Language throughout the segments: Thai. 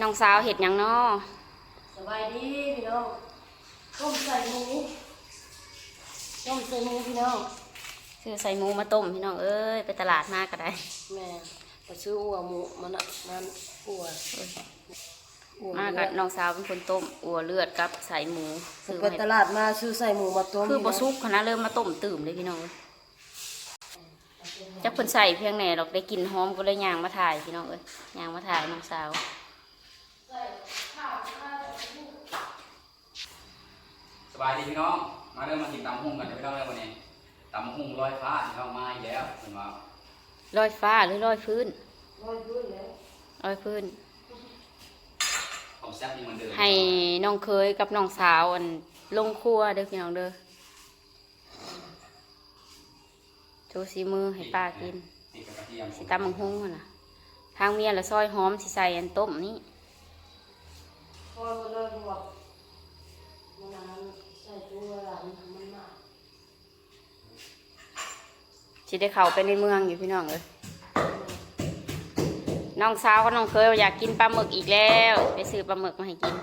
น้องสาวเห็ดหยังน้อสบายดีพี่น้องต้มใส่หมูต้มใส่หมูพี่น้องซื้อใส่หมูมาต้มพี่น้องเอ้ยไปตลาดมาก็ได้แม่ไปซื้ออัวหมูมันอะมันอัวอัวมากับน้องสาวเป็นคนต้มอัวเลือดกับใส่หมูซื้อไปมาตลาดมาซื้อใส่หมูมาต้มคือบ่ซุกคณะเริ่มมาต้มตื่มเลยพี่น้องเอ้ยจักเพิ่นใส่เพียงแหน่ดอกได้กลินหอมก็เลยย่างมาถ่ายพี่น้องเอ้ยย่างมาถ่ายน้องสาว สบายดีพี่น้อง มาเริ่มมากินตำหุ่งกันเดี๋ยวพี่น้องเริ่มวันนี้ตำหุ่งลอยฟ้าพี่น้องมาอีกแล้วเห็นว่าลอยฟ้าหรือลอยพื้นร้อยด้วยแล้วลอยพื้นผมแซ่บยังเหมือนเดิมให้น้องเคยกับน้องสาวอันลงครัวเด้อพี่น้องเด้อโชว์สีมือให้ป้ากินติดกับกระเทียมสิตำมังหุงหั่นน่ะ ทางเมียละซอยหอมสิใส่อันต้มนี่ พอมาเริ่มบอกมันนั้นใส่ตัวหลังมันมากสิได้เข้าไปในเมืองอยู่พี่น้องเอ้ยน้องสาวกับน้องเคยว่าอยากกินปลาหมึกอีกแล้ว ไปซื้อปลาหมึกมาให้กิน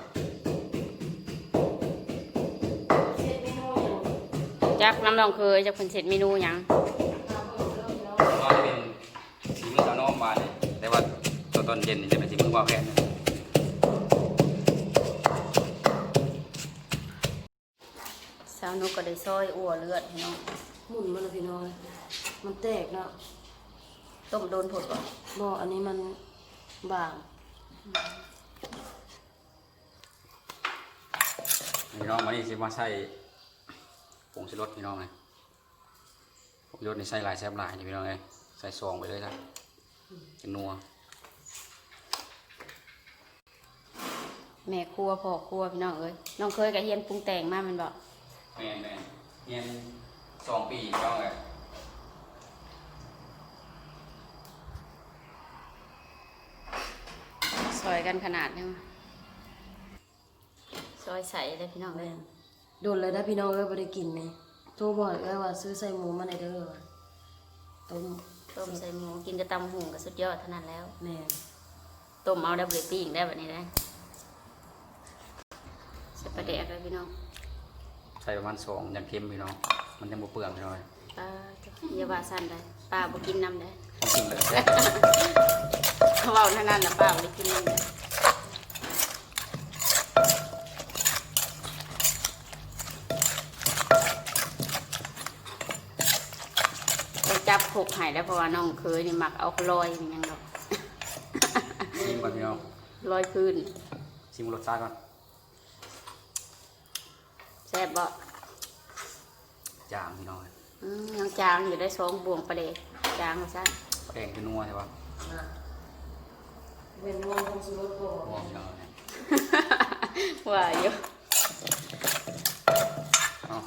เช็ดเมนูอย่างจักน้ำน้องเคยจักเพิ่นเสร็จเมนูหยังทำเพิ่มเริ่มแล้วก็จะเป็นสีมือสาวน้องมาเนี่ยแต่ว่าตอนตอนเย็นนี่จะเป็นสีมือว่าวแพนาวนุกก็ได้ซอยอัวเลือดพี่น้องหมุนมันเลยพี่น้อยมันแตกเนาะต้มโดนผดบ่บ่อันนี้มันบางพี่น้องมานี่สิมาใส่ผงชูรสพี่น้องเลยผงชูรสนี่ใส่หลายแซ่บหลายนี่พี่น้องเลยใส่ซองไปเลยครับเป็นนัวแม่ครัวพ่อครัวพี่น้องเอ้ยน้องเคยก็เฮียนปรุงแต่งมาแมันบ่ แม่นแม่นเรียนสองปีพี่น้องเลยซอยกันขนาดนี้ซอยใส่เลยพี่น้องเอ้ยโดนเลยนะพี่น้องเอ้ยบ่ได้กินเลยโทรบอกเอ้ยว่าซื้อใส่หมูมาในเด้อว่ะต้มต้มใส่หมูกินกระตำหุงก็สุดยอดเท่านั้นแล้ว แม่นต้มเอาได้บริปิ้งได้แบบนี้ได้ใส่ปลาแดกเลยพี่น้อง ใส่ประมาณสองอย่างเค็มพี่น้องมันยังบ่เปลืองพี่น้องเลยปลาอย่าว่าสั้นได้ป้าบ่กินน้ำได้จริงเลยเขาเว้านั่นๆนะป้าบ่ได้กินน้ำได้ไปจับขกใหายแล้วเพราะว่าน้องเคยนี่มักเอาลอยมันยังดอกชิมก่อนพี่น้องลอยพื้นชิมรสชาติก่อน แซ่บบ่จางพี่น้องเลยอืมยังจางอยู่ได้สองบวงประเดกจางซะแกงคือนัวใช่ปะนะเป็นวงของสุรสบ่นัวพี่น้องเลยว่าอยู่เอา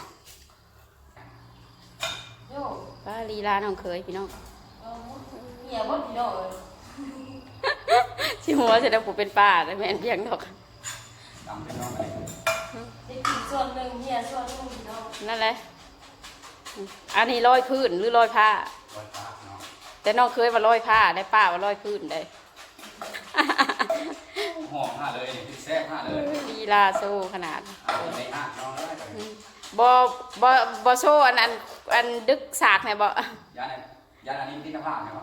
โยป้าลีลาน้องเคยพี่น้องเอาเหี่ยบ่พี่น้องเอ้ยสิหัวจะได้ผมเป็นป้าแต่แม่นเพียงดอกตำพี่น้องเลยได้กิน ส่วนหนึ่งเหี่ยส่วนหนึ่งพี่น้องนั่นแหละอืมอันนี้ลอยพื้นหรือลอยผ้ารสชาติพี่น้องแต่น้องเคยว่าลอยผ้าได้ป้าว่าลอยพื้นได้หอมห้าเลยนี่แซ่บห้าเลยลีลาโซ่ขนาดเอาในห้าน้องเลยบอบอบอโซ่อันอันอันดึกสากเนี่ยบยาในยาอันนี้ที่กระเพาะใช่ปะ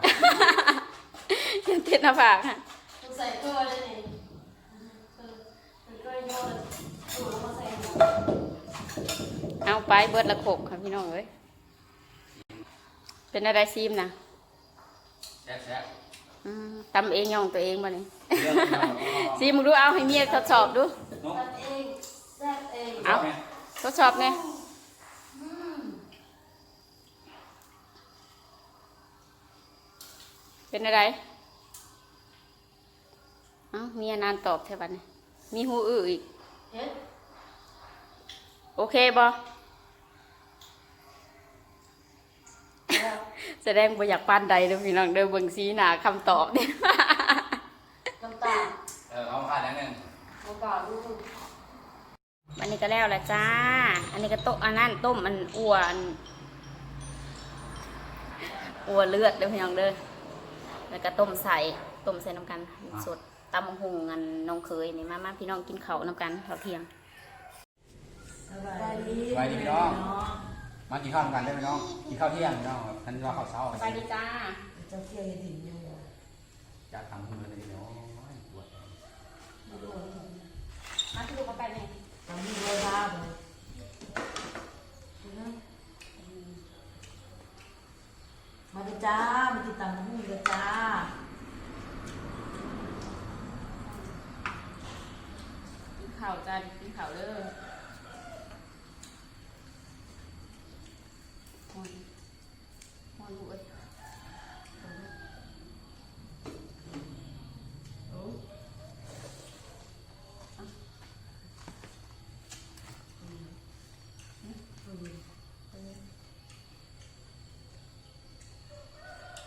ยันติดหน้าผากฮะต้องใส่เกลือเลยนี่เออใส่เกลือโยนสูตรมาใส่หมู เอาไปเบิดละขกค่ะพี่น้องเอ้ยเป็นอะไรซีมนะแซ่บแซ่บอืมทำเองย่องตัวเองมานี่เรื่องพี่น้องซีมึงดูเอาให้เมียทดสอบดูเนาะตัดเองแซ่บเองเอาทดสอบเนี่ยเป็นอะไรเอ้ามีอนานตอบใช่ปะเนี่ยมีหูอื้ออีกเฮ็ด โอเคบอแล้วแสดงบ่อยากปานใดเด้อพี่น้องเด้อเบิ่งสีหน้าคำตอบเนี่ยน้ำตาลเออเอาผ่านแล้วหนึ่งน้ำตาลลูกวันนี้ก็แล้วละจ้า อันนี้ก็โต๊ะอันนั้นต้มอันอ้วนอ้วนเลือดเด้อพี่น้องเด้อแล้วก็ต้มใส่ต้มใส่น้ำกันสดอตำบักหุงกันน้องเคยนี่มามาพี่น้องกินข้าวนำกันข้าวเที่ยงส บายดีสบายดีพี่น้อง มากินข้าวกันได้ไหมน้อง กินข้าวเที่ยงพี่น้องครับท่านว่าข้าวเช้าสบายดีจ้าเจ้าเที่ยวยังดิ่งอยู่จะทำมือเลยเนาะปวดไม่รู้มาที่ดูกาแฟเนี่ยตอนนี้เราบ้าเลยมาเลยจ้า มาติดตามน้ำมูกเลยจ้ากินข้าวจ้ากินข้าวเด้อฮอนฮอนลูกเอ้ย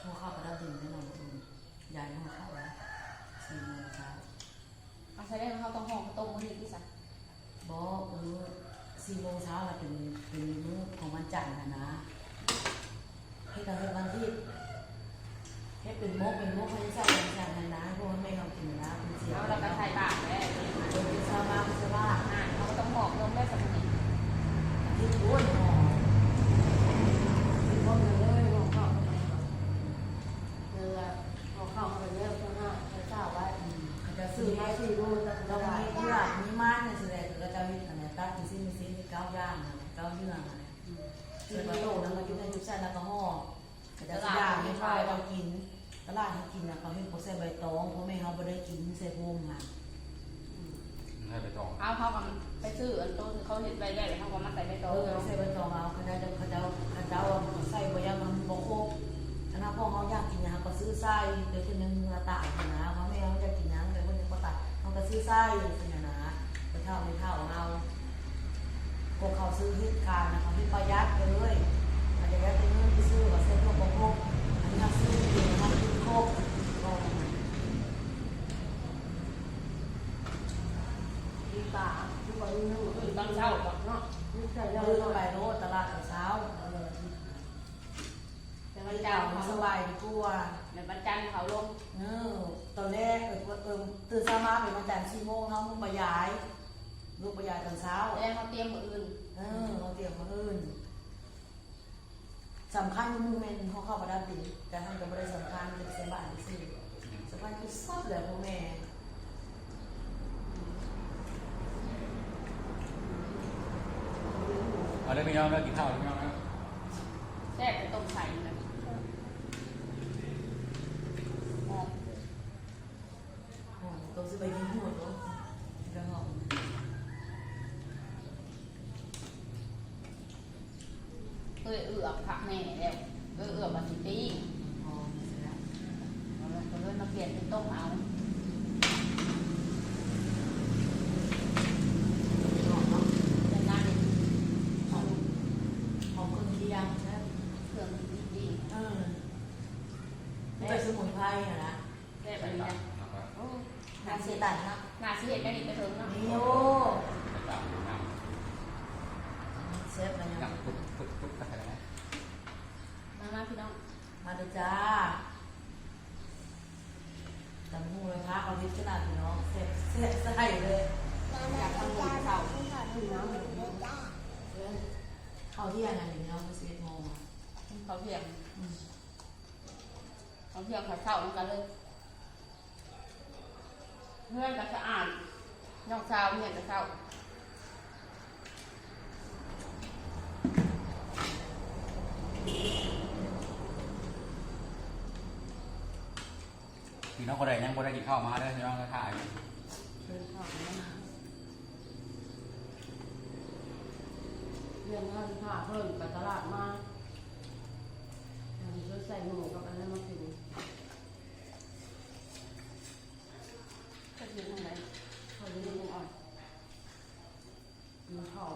หัวข้าวกระดาษดิ่งแน่นอนคุณยายหัวข้าวแล้วสี่โมงเช้า เอาใช้ได้ข้าวต้องห่อข้าวต้มมื้อนี้ที่สั่ง บอกเออสี่โมงเช้าเราเป็นเป็นมื้อ จนะนะ เอาเขาก็ไปซื้ออันต้นเขาเห็นใบใหญ่เขาก็มาใส่ใบตเอองใส่ใบตองเอาเขาจะเขาจะเขาจะเอาใส่ใบยามันบกโคกอันนั้นพ่อเขาอยากกินนะก็ซื้อไส้เดี๋ยวคนนึงมาตายนะเขาไม่เอาจะกินนะเดี๋ยวคนนึงก็ตายเขาก็ซื้อไส้เป็นอย่านะไปเท่าไม่เท่าเอาพวกเขาซื้อฮิตการนะเขาฮิตประหยัดเลยอาจจะได้เป็นเงินที่ซื้อกับเส้นพวกบกโคกอันนี้เขาซื้อกินเขาซื้อโคกก็ดีป่าทุกคนนึก ตื่นต อนเช้าก่อนเนาะเราเดินไปโลดตลาดเช้าแต่วันไปเจ้าเจ้าเขาสบายดีกว่าเดี๋ยววันจันทร์เขาลงเออตอนแรกเออเออตื่นเช้ามาเป็นวันจันทร์สี่โมงเขาลูกบรรยายลูกบรรยายตอนเช้าแล้วเขาเตรียมมืออื่นเออเขาเตรียมมาอื่นสำคัญคือมูเมนต์เขาเข้ามาด้านดินแต่ท่านก็ไม่ได้สำคัญเป็นเสียบ้านที่สี่สำคัญคือซับเลยพ่อแม่ เอาเลยพี่น้องแล้วกินข้าวเลยพี่น้องแล้วแซ่บไปต้มไข่เลยหอมอ๋อตัวซื้อไปกินหัวเนาะเรื่องของเอ้ยเอือกผักแม่แล้วเอ้ยเอือกมาสิปี อ๋อเสีย เอาเลยก็เลยมาเปลี่ยนเป็นต้มเอา หอมเนาะ เป็นน้ำเป็น หอมหอมเครื่องเคียงใช่ เครื่องดี เออไม่ใช่สมุนไพรอะนะ ๆแซ่บ ใส่ อันนี้ ตับ นะ แล้วก็ โอ้ งานเสียตันนะ น่าสิเห็นได้ดีไปเถิงเนาะ นี่โอ ใส่ตับดูน้ เซฟอะไรำ เนี่ย น้ำปุ๊บปุ๊บปุ๊บก็ใส่ได้ มามาพี่น้อง มาเลยจ้าจำหูเลยพักเอาวิทย์ ขนาดนี้เนาะเซฟเซฟใส่เลยอยากทำบุญเสาร์เข้าที่ยังไงเนาะสิบเอ็ดโมงอะเขาเพียงเขาเพียงเขาเสาร์เหมือนกันเลยเพื่อนก็สะอาดนอกเช้าเพื่อนก็เช้า พี่น้องคนใดยังบ่ได้กินข้าวมาเด้อพี่น้องก็ถ่ายเดินเข้าไปนะเรื่องงานผ่าเพิ่มไปตลาดมาอันนี้ก็ใส่หมูกับอันนั้นมาถึง ก็ยืนตรงไหน เขาเรียกอ่อนมีข้าว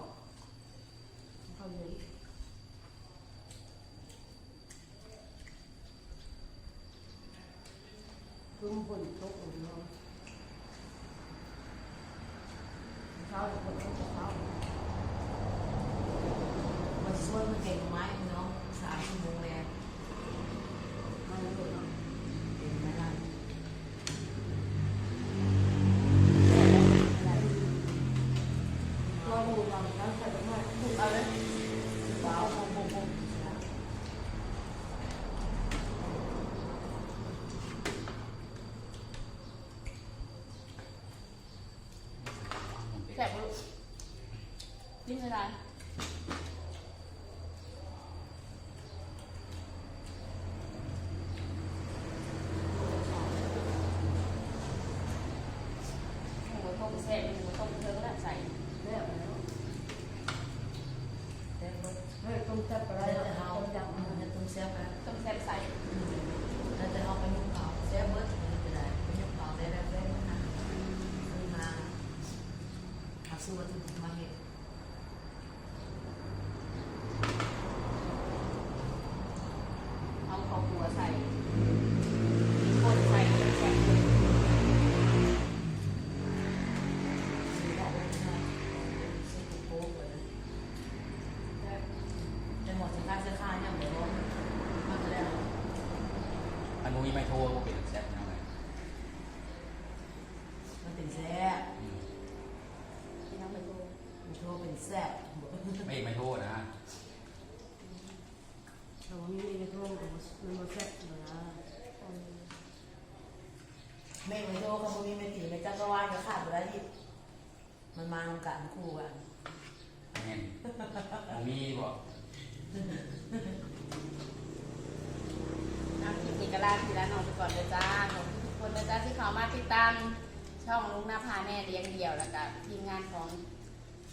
ข้าวเย็น รุ่มฝนตกลงมาเช้าฝนตกเช้ามันช่วยมันเก่งไม้เนาะสามชั่วโมงแล้วมันไม่หลุดเนาะเก่งไหมล่ะ กินอะไรหมูต้มแซ่บหมูต้มเทิงแล้วใส่แล้วแล้วแต่ก็เฮ้ยต้มแซ่บอะไรแต่เราเฮาต้มยำมันจะต้องเสียบนะต้มแซ่บใส่แต่เฮาไปยุ่งเผาเสียบเบิดมันจะได้ไปยุ่งเผาได้แบบได้มาซื้อมาหาซื้อวัตถุดิบมาเฮ็ด ไม่ไม่โทรนะเรามีเมนูของมันมาแซ่บเลยนะแม่งไม่โทรเขาบ่มีไม่ตีไม่จักรวาลก็ขาดบ่ได้ดิมันมาทำกันคู่กันเห็นผมมีบอกน้ำคลิปนี้ก็ลาทีละน้องไปก่อนเลยจ้าขอบคุณทุกคนนะจ้าที่เข้ามาติดตามช่องลุงนภาแม่เลี้ยงเดี่ยวแล้วก็ทีมงานของ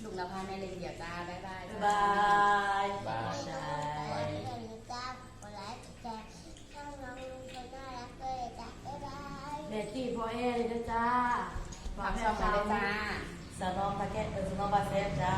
ลุงนภาแม่เลี้ยงเดี่ยวจ้าบ๊ายบายบ๊ายบายบายใช่เด็ดที่พ่อเอ๋เลยนะจ้าฝากช่องมาเลยจ้าสนองปาเกตเออสนองปาเซฟจ้า